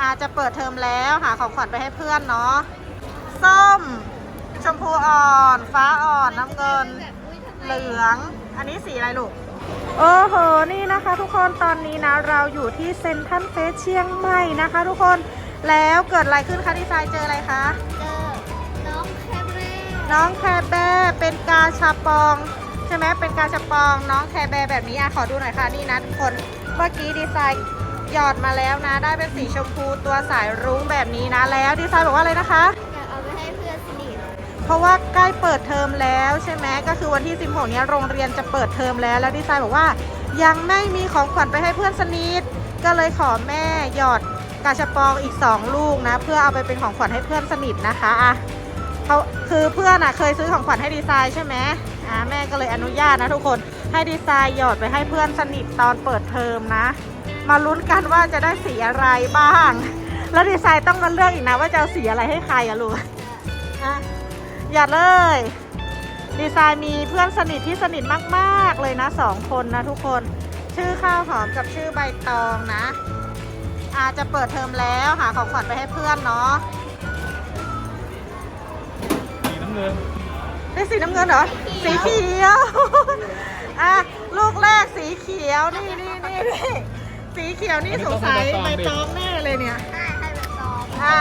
อาจจะเปิดเทอมแล้วหาของขวัญไปให้เพื่อนเนาะส้ม ชมพูอ่อน ฟ้าอ่อนน้ำเงิน เหลือง อันนี้สีอะไรลูกโอ้โห นี่นะคะทุกคนตอนนี้นะ เราอยู่ที่เซนทรัลเฟสเชียงใหม่นะคะทุกคนแล้วเกิดอะไรขึ้นคะดีไซน์เจออะไรคะ เจอ น้องแคเร่น้องแคร์แบร์เป็นกาชาปอง ใช่ไหมเป็นกาชาปอง น้องแคร์แบร์แบบนี้อะขอดูหน่อยค่ะนี่นะทุกคนเมื่อกี้ดีไซน์ หยอดมาแล้วนะ ได้เป็นสีชมพูตัวสายรุ้งแบบนี้นะแล้วดีไซน์บอกว่าอะไรนะคะ อยากเอาไปให้เพื่อนสนิทเพราะว่าใกล้เปิดเทอมแล้วใช่ไหมก็คือวันที่ 16 เนี้ยโรงเรียนจะเปิดเทอมแล้วแล้วดีไซน์บอกว่า ยังไม่มีของขวัญไปให้เพื่อนสนิทก็เลยขอแม่หยอดกาชาปองอีก 2 ลูกนะ เพื่อเอาไปเป็นของขวัญให้เพื่อนสนิทนะคะอะเขาคือเพื่อนอะเคยซื้อของขวัญให้ดีไซน์ใช่ไหมอ่าแม่ก็เลยอนุญาตนะทุกคนให้ดีไซน์หยอดไปให้เพื่อนสนิทตอนเปิดเทอมนะ มาลุ้นกันว่าจะได้สีอะไรบ้าง แล้วดีไซน์ต้องมาเลือกอีกนะว่าจะเอาสีอะไรให้ใครอะลูกอะอย่าเลย ดีไซน์มีเพื่อนสนิทที่สนิทมากๆเลยนะสองคนนะทุกคน ชื่อข้าวหอมกับชื่อใบตองนะ อาจจะเปิดเทอมแล้วหาของขวัญไปให้เพื่อนเนาะสีน้ำเงินได้สีน้ำเงินเหรอ สีเขียว อะ ลูกแรกสีเขียว นี่นี่นี่นี่ สีเขียวนี่สงสัยใบตองแน่เลยเนี่ยให้ให้แบบซองอะ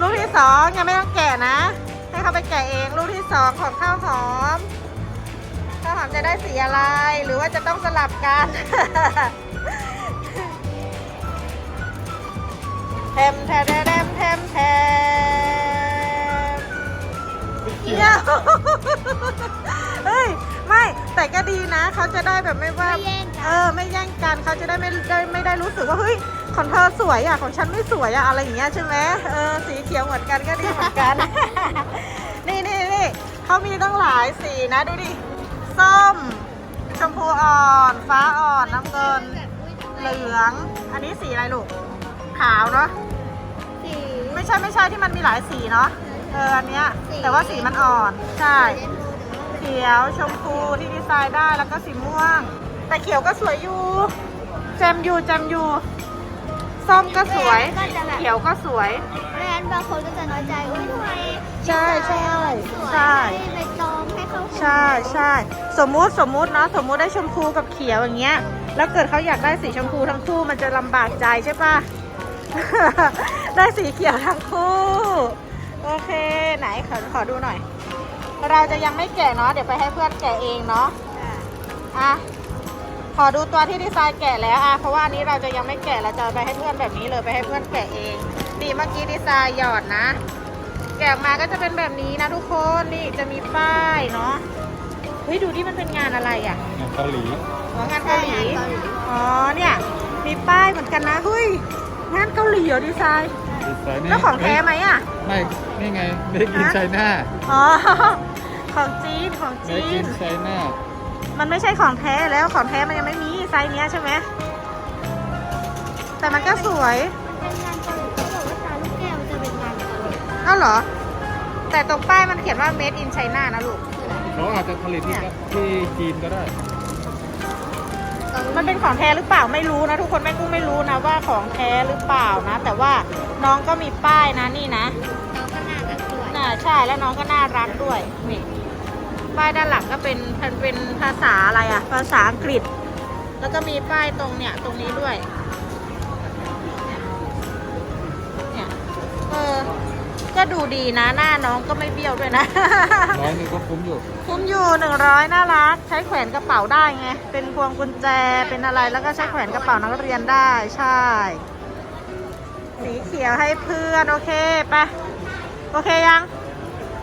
ลูกที่สองยังไม่ต้องแกะนะ ให้เขาไปแกะเองลูกที่สองของข้าวหอมข้าวหอมจะได้สีอะไรหรือว่าจะต้องสลับกันแทมแทมแทมแทมแทมเยี่ยมเฮ้ย ไม่แต่ก็ดีนะ เขาจะได้แบบไม่ว่า ไม่แย่ง เอกันอไม่แย่งกันเขาจะได้ไม่ได้ไม่ได้รู้สึกว่าเฮ้ยของเธอสวยอะของฉันไม่สวยอะอะไรอย่างเงี้ยใช่ไหมเออสีเขียวเหมือนกันก็ดีเหมือนกัน นี่นี่นี่เขามีตั้งหลายสีนะดูดิส้มชมพูอ่อนฟ้าอ่อนน้ำเงินแบบอุ้ยทำไมเหลือง อันนี้สีอะไรลูกขาวเนาะสีไม่ใช่ไม่ใช่ที่มันมีหลายสีเนาะเอออันเนี้ยสีแต่ว่าสีมันอ่อนใช่เล่นดูเดี๋ยวเขียวชมพูที่ดีไซน์ได้แล้วก็สีม่วง แต่เขียวก็สวยอยู่แจมอยู่แจมอยู่ส้มก็สวยก็จะแบบ เขียวก็สวยแบรนด์บางคนก็จะน้อยใจอุ้ยทำไมใช่ใช่สวยใช่ให้ไปจองให้เขาใช่ใช่สมมุติสมมุติเนาะสมมุติได้ชมพูกับเขียวอย่างเงี้ย แล้วเกิดเขาอยากได้สีชมพูทั้งคู่มันจะลำบากใจใช่ปะ ได้สีเขียวทั้งคู่ โอเค ไหนขอขอดูหน่อย เราจะยังไม่แกะเนาะเดี๋ยวไปให้เพื่อนแกะเองเนาะอะอะ ขอดูตัวที่ดีไซน์แกะแล้วอะเพราะว่าอันนี้เราจะยังไม่แกะเราจะเอาไปให้เพื่อนแบบนี้เลยไปให้เพื่อนแกะเองนี่เมื่อกี้ดีไซน์หยอดนะ แกะออกมาก็จะเป็นแบบนี้นะทุกคนนี่จะมีป้ายเนาะเฮ้ยดูที่มันเป็นงานอะไรอะงานเกาหลีอ๋องานเกาหลีเกาหลีอ๋อเนี่ยมีป้ายเหมือนกันนะเฮ้ยงานเกาหลีเหรอดีไซน์ดีไซน์นี่แล้วของแท้ไหมอะไม่นี่ไงเมกินฮะไชน่าอ๋อของจีนของเมจีกินนไชน่า มันไม่ใช่ของแท้แล้วของแท้มันยังไม่มีไซส์เนี้ยใช่ไหมแต่มันก็สวยเป็นงานเกาหลีเขาบอกว่าตาลูกแก้วจะเป็นงานเกาหลีเอ้าเหรอ แต่ตรงป้ายมันเขียนว่า made in China นะลูกคืออะไรเขาอาจจะผลิตที่ที่จีนก็ได้ มันเป็นของแท้หรือเปล่าไม่รู้นะ ทุกคนแม่กุ้งไม่รู้นะว่าของแท้หรือเปล่านะ แต่ว่าน้องก็มีป้ายนะนี่นะน้องก็น่ารักด้วยน่าใช่แล้วน้องก็น่ารักด้วยนี่ ป้ายด้านหลังก็เป็นเป็นเป็นภาษาอะไรอะภาษาอังกฤษ แล้วก็มีป้ายตรงเนี่ยตรงนี้ด้วยเนี่ยเออก็ดูดีนะหน้าน้องก็ไม่เบี้ยวด้วยนะ ร้อยหนึงก็คุ้มอยู่ คุ้มอยู่หนึ่งร้อยน่ารัก ใช้แขวนกระเป๋าได้ไง เป็นพวงกุญแจเป็นอะไรแล้วก็ใช้แขวนกระเป๋านักเรียนได้ใช่ สีเขียวให้เพื่อน โอเคไปะโอเคยัง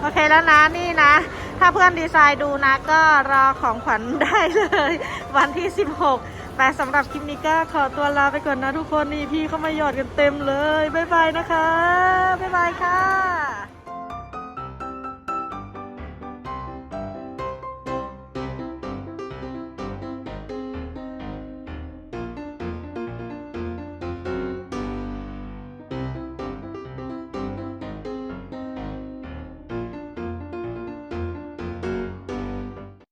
โอเคแล้วนะนี่นะ ถ้าเพื่อนดีไซน์ดูนะก็รอของขวัญได้เลย วันที่ 16 แต่สำหรับคลิปนี้ก็ขอตัวลาไปก่อนนะทุกคนนี่พี่เข้ามาหยอดกันเต็มเลย บ๊ายบายนะคะ บ๊ายบายค่ะ